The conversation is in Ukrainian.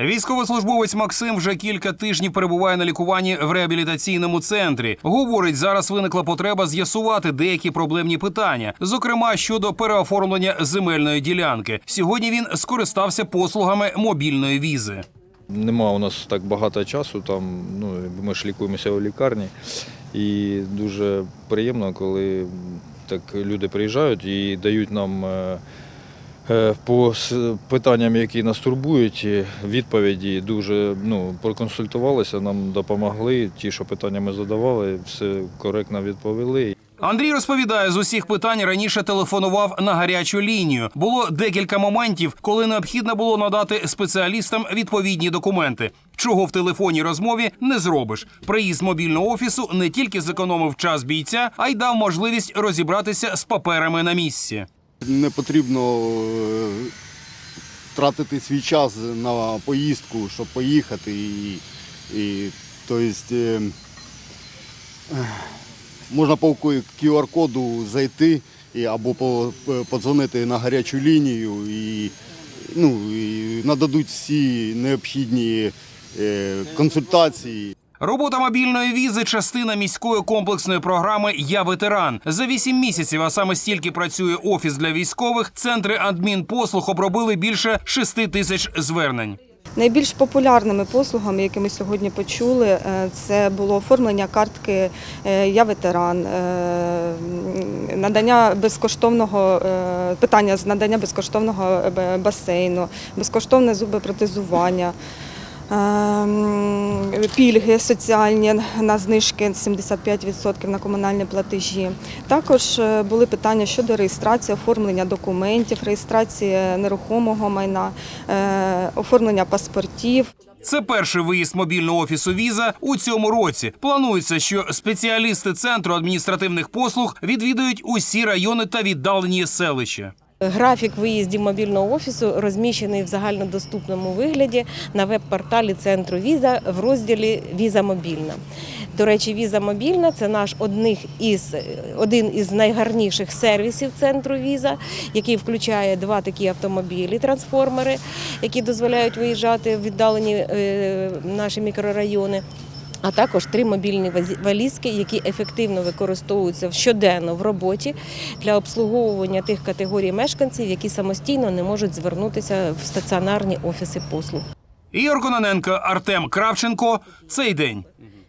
Військовослужбовець Максим вже кілька тижнів перебуває на лікуванні в реабілітаційному центрі. Говорить, зараз виникла потреба з'ясувати деякі проблемні питання, зокрема щодо переоформлення земельної ділянки. Сьогодні він скористався послугами мобільної візи. Нема у нас так багато часу. Там, ну, ми ж лікуємося у лікарні. І дуже приємно, коли так люди приїжджають і дають нам е, по питанням, які нас турбують, відповіді дуже ну, проконсультувалися, нам допомогли. Ті, що питання ми задавали, все коректно відповіли. Андрій розповідає, з усіх питань раніше телефонував на гарячу лінію. Було декілька моментів, коли необхідно було надати спеціалістам відповідні документи. Чого в телефонній розмові не зробиш. Приїзд мобільного офісу не тільки зекономив час бійця, а й дав можливість розібратися з паперами на місці. Не потрібно е, тратити свій час на поїздку, щоб поїхати. І, і, тобто, е, е, можна по QR-коду зайти або по, подзвонити на гарячу лінію і, ну, і нададуть всі необхідні консультації. Робота мобільної візи частина міської комплексної програми Я ветеран. За вісім місяців, а саме стільки працює офіс для військових. Центри адмінпослуг обробили більше шести тисяч звернень. Найбільш популярними послугами, які ми сьогодні почули, е, це було оформлення картки е, Я ветеран, е, надання безкоштовного питання з надання безкоштовного басейну, безкоштовне зубопротезування. Е, м, Пільги соціальні на знижки 75% на комунальні платежі. Також е, були питання щодо реєстрації, оформлення документів, реєстрації нерухомого майна, е, оформлення паспортів. Це перший виїзд мобільного офісу віза у цьому році. Планується, що спеціалісти центру адміністративних послуг відвідують усі райони та віддалені селища. Графік виїздів мобільного офісу розміщений в загальнодоступному вигляді на веб-порталі центру Віза в розділі Віза мобільна. До речі, віза мобільна це наш одних із один із найгарніших сервісів центру Віза, який включає два такі автомобілі, трансформери, які дозволяють виїжджати в віддалені е, наші мікрорайони. А також три мобільні валізки, які ефективно використовуються щоденно в роботі для обслуговування тих категорій мешканців, які самостійно не можуть звернутися в стаціонарні офіси послуг. Ігор Кононенко, Артем Кравченко. Цей день.